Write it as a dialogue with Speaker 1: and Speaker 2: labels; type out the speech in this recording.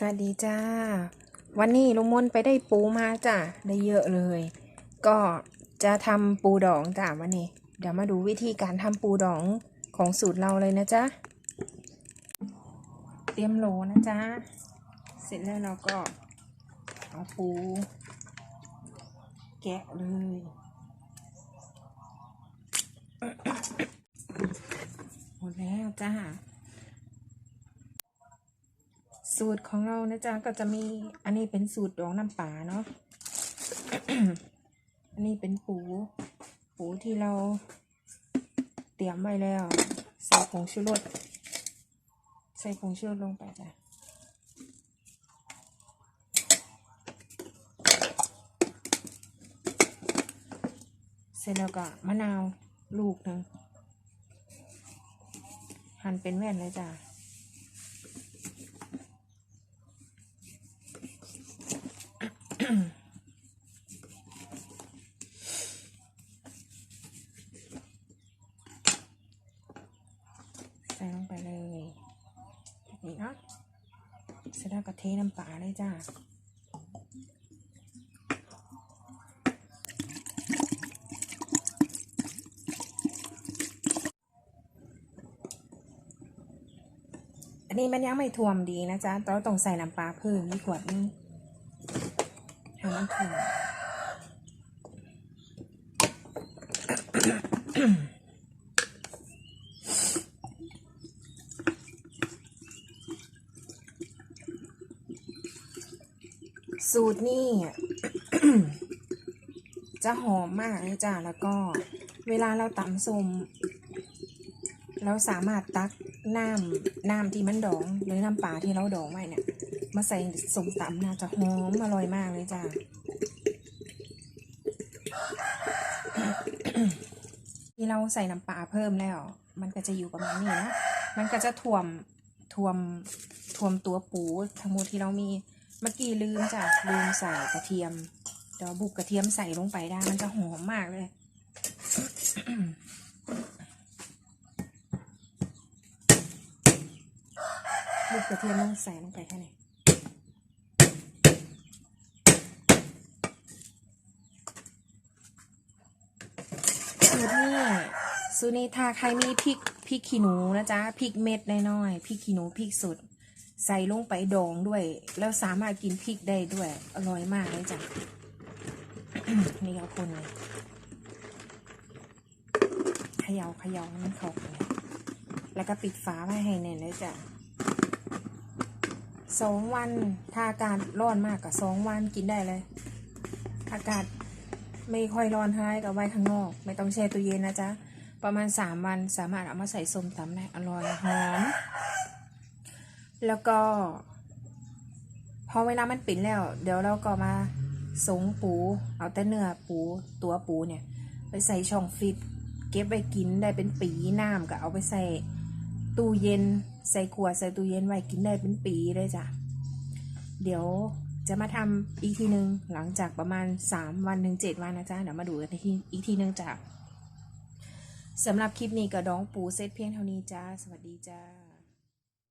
Speaker 1: สวัสดีจ้า วันนี้ลุงมนไปได้ปูมาจ้ะได้เยอะเลย ก็จะทำปูดองจ้ะวันนี้ เดี๋ยวมาดูวิธีการทำปูดองของสูตรเราเลยนะจ๊ะ เตรียมโหลนะจ๊ะ เสร็จแล้วเราก็เอาปู แกะเลยหมดแล้วจ้า สูตรของเรานะจ๊ะก็จะมีอันนี้เป็นสูตรดองน้ำปลาเนาะอันนี้เป็นปู ปูที่เราเตรียมไว้แล้ว ใส่ผงชูรสใส่ผงชูรสลงไปจ้ะเสร็จแล้วก็มะนาวลูกหนึ่งหั่นเป็นแว่นเลยจ้ะ ใส่ลงไปเลยแบบนี้เนาะเสร็จแล้วก็เทน้ำปลาเลยจ้าอันนี้มันยังไม่ท่วมดีนะจ๊ะเราต้องใส่น้ำปลาเพิ่มอีกขวดนึ งให้มันท่วมสูตรนี่จะหอมมากเลยจ้ะ แล้วก็เวลาเราตำส้มเราสามารถตักน้ำน้ำที่มันดองหรือน้ำปลาที่เราดองไว้เนี่ย มาใส่ส้มตำน่าจะหอมอร่อยมากเลยจ้ะที่เราใส่น้ำปลาเพิ่มแล้ว มันก็จะอยู่ประมาณนี้นะ มันก็จะท่วมท่วมท่วมตัวปูทั้งหมดที่เรามีเมื่อกี้ลืมจ้ะลืมใส่กระเทียมเดี๋ยวบุกกระเทียมใส่ลงไปได้ มันจะหอมมากเลยบุกกระเทียมต้องใส่ลงไปแค่ไหน สูนี่สูตรนี้ถ้าใครมีพริกพริกขี้หนูนะจ๊ะพริกเม็ดน้อยๆพริกขี้หนูพริกสดใส่ลงไปดองด้วย แล้วสามารถกินพริกได้ด้วย อร่อยมากเลยจ้ะนี่เอาคนเลยเขยาเขยาให้มันเข้ากันแล้วก็ปิดฝาไว้ให้แน่นเลยจ้ะสองวันถ้าอากาศร้อนมากกับสองวันกินได้เลย อากาศ ไม่ค่อยร้อนท่าไหรก็ไว้ข้างนอก ไม่ต้องแช่ตู้เย็นนะจ๊ะ ประมาณสามวันสามารถเอามาใส่ส้มตำได้อร่อยหอม แล้วก็ พอเวลามันปิดแล้ว เดี๋ยวเราก็มาสงปู เอาแต่เนื้อปูตัวปูเนี่ย ไปใส่ช่องฟิตเก็บไว้กินได้เป็นปีน้ำก็เอาไปใส่ตู้เย็น ใส่ขวดใส่ตู้เย็นไว้กินได้เป็นปีเลยจ้ะ เดี๋ยว จะมาทำอีกทีหนึ่งหลังจากประมาณสามวันถึงเจ็ดวันนะจ๊ะเดี๋ยวมาดูกันทีอีกทีหนึ่งจ้ะสำหรับคลิปนี้ก็ดองปูเซตเพียงเท่านี้จ้า สวัสดีจ้า